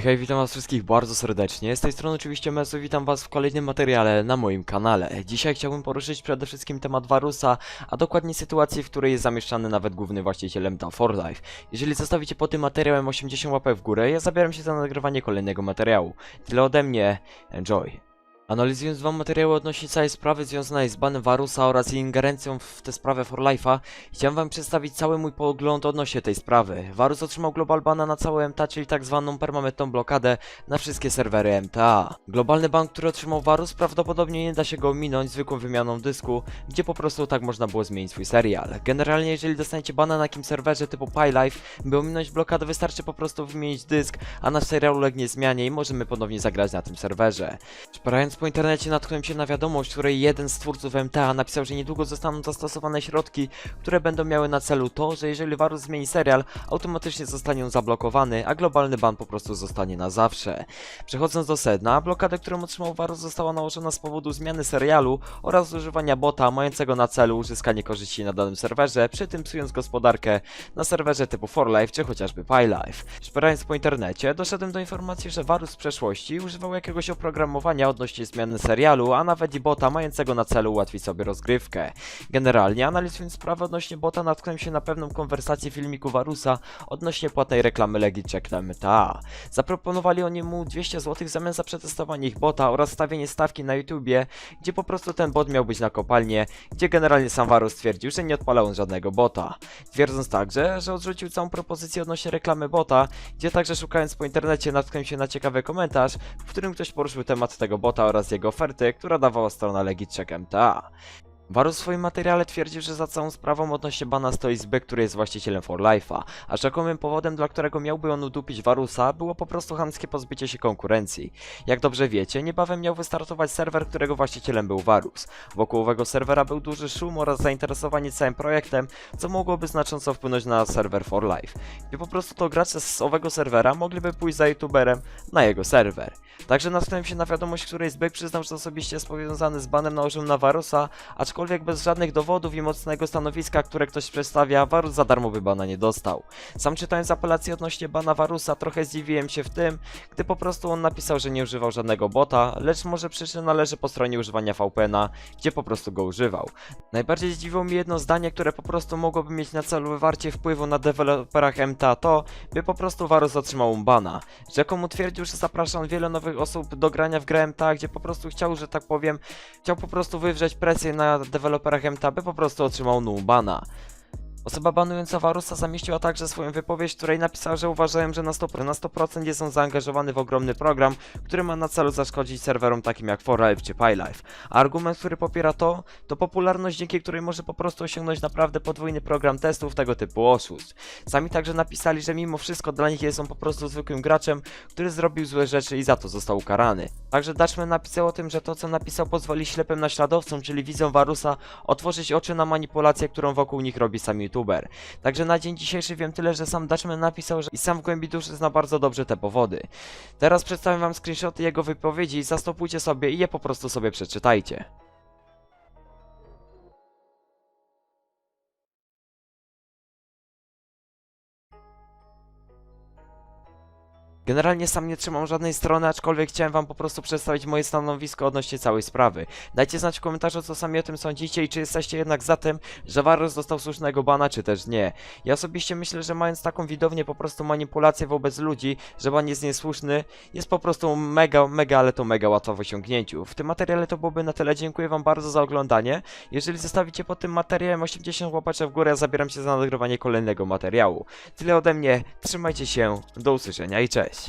Hej, witam was wszystkich bardzo serdecznie. Z tej strony oczywiście Mesu, witam was w kolejnym materiale na moim kanale. Dzisiaj chciałbym poruszyć przede wszystkim temat Warusa, a dokładnie sytuacji, w której jest zamieszczany nawet główny właściciel MTA for Life. Jeżeli zostawicie po tym materiałem 80 łapek w górę, ja zabieram się za nagrywanie kolejnego materiału. Tyle ode mnie, enjoy. Analizując dwa materiały odnośnie całej sprawy związanej z banem Warusa oraz ingerencją w tę sprawę For Life'a, chciałem wam przedstawić cały mój pogląd odnośnie tej sprawy. Varus otrzymał global bana na całe MTA, czyli tak zwaną permanentną blokadę na wszystkie serwery MTA. Globalny ban, który otrzymał Varus, prawdopodobnie nie da się go ominąć zwykłą wymianą dysku, gdzie po prostu tak można było zmienić swój serial. Generalnie jeżeli dostaniecie bana na jakimś serwerze typu PyLife, by ominąć blokadę wystarczy po prostu wymienić dysk, a nasz serial ulegnie zmianie i możemy ponownie zagrać na tym serwerze. Po internecie natknąłem się na wiadomość, w której jeden z twórców MTA napisał, że niedługo zostaną zastosowane środki, które będą miały na celu to, że jeżeli Varus zmieni serial, automatycznie zostanie on zablokowany, a globalny ban po prostu zostanie na zawsze. Przechodząc do sedna, blokadę, którą otrzymał Varus została nałożona z powodu zmiany serialu oraz używania bota mającego na celu uzyskanie korzyści na danym serwerze, przy tym psując gospodarkę na serwerze typu For Life czy chociażby PyLife. Szperając po internecie, doszedłem do informacji, że Varus w przeszłości używał jakiegoś oprogramowania odnośnie zmiany serialu, a nawet i bota mającego na celu ułatwić sobie rozgrywkę. Generalnie, analizując sprawę odnośnie bota, natknąłem się na pewną konwersację filmiku Varusa odnośnie płatnej reklamy Legit Check na MTA. Zaproponowali oni mu 200 zł w zamian za przetestowanie ich bota oraz stawienie stawki na YouTubie, gdzie po prostu ten bot miał być na kopalnie, gdzie generalnie sam Varus stwierdził, że nie odpalał on żadnego bota. Twierdząc także, że odrzucił całą propozycję odnośnie reklamy bota, gdzie także szukając po internecie natknąłem się na ciekawy komentarz, w którym ktoś poruszył temat tego bota oraz jego oferty, która dawała strona Legit Check MTA. Varus w swoim materiale twierdził, że za całą sprawą odnośnie bana stoi Zbyk, który jest właścicielem For Life'a, a rzekomym powodem, dla którego miałby on udupić Varusa, było po prostu chamskie pozbycie się konkurencji. Jak dobrze wiecie, niebawem miał wystartować serwer, którego właścicielem był Varus. Wokół owego serwera był duży szum oraz zainteresowanie całym projektem, co mogłoby znacząco wpłynąć na serwer For Life, gdzie po prostu to gracze z owego serwera mogliby pójść za youtuberem na jego serwer. Także natknąłem się na wiadomość, której Zbyk przyznał, że osobiście jest powiązany z banem nałożył na Varusa, aczkolwiek bez żadnych dowodów i mocnego stanowiska, które ktoś przedstawia, Varus za darmo by bana nie dostał. Sam czytając apelację odnośnie bana Varusa, trochę zdziwiłem się w tym, gdy po prostu on napisał, że nie używał żadnego bota, lecz może przyczyna leży po stronie używania VPN-a, gdzie po prostu go używał. Najbardziej zdziwiło mnie jedno zdanie, które po prostu mogłoby mieć na celu wywarcie wpływu na deweloperach MTA to, by po prostu Varus otrzymał bana. Rzekomo twierdził, że zaprasza on wiele nowych osób do grania w grę MTA, gdzie po prostu chciał, że tak powiem, chciał po prostu wywrzeć presję na deweloperach MTA, by po prostu otrzymał bana. Osoba banująca Varusa zamieściła także swoją wypowiedź, w której napisała, że uważają, że na 100%, na 100% jest on zaangażowany w ogromny program, który ma na celu zaszkodzić serwerom takim jak 4Life czy PyLife. A argument, który popiera to, to popularność, dzięki której może po prostu osiągnąć naprawdę podwójny program testów tego typu oszustw. Sami także napisali, że mimo wszystko dla nich jest on po prostu zwykłym graczem, który zrobił złe rzeczy i za to został ukarany. Także Dutchman napisał o tym, że to co napisał pozwoli ślepym naśladowcom, czyli widzom Varusa, otworzyć oczy na manipulację, którą wokół nich robi sam Także na dzień dzisiejszy wiem tyle, że sam Dutchman napisał, że i sam w głębi duszy zna bardzo dobrze te powody. Teraz przedstawiam wam screenshoty jego wypowiedzi, zastopujcie sobie i je po prostu sobie przeczytajcie. Generalnie sam nie trzymam żadnej strony, aczkolwiek chciałem wam po prostu przedstawić moje stanowisko odnośnie całej sprawy. Dajcie znać w komentarzu, co sami o tym sądzicie i czy jesteście jednak za tym, że Varus dostał słusznego bana, czy też nie. Ja osobiście myślę, że mając taką widownię po prostu manipulację wobec ludzi, że ban jest niesłuszny, jest po prostu mega, mega, ale to mega łatwo w osiągnięciu. W tym materiale to byłoby na tyle, dziękuję wam bardzo za oglądanie. Jeżeli zostawicie pod tym materiałem 80 łopaczy w górę, ja zabieram się za nagrywanie kolejnego materiału. Tyle ode mnie, trzymajcie się, do usłyszenia i cześć.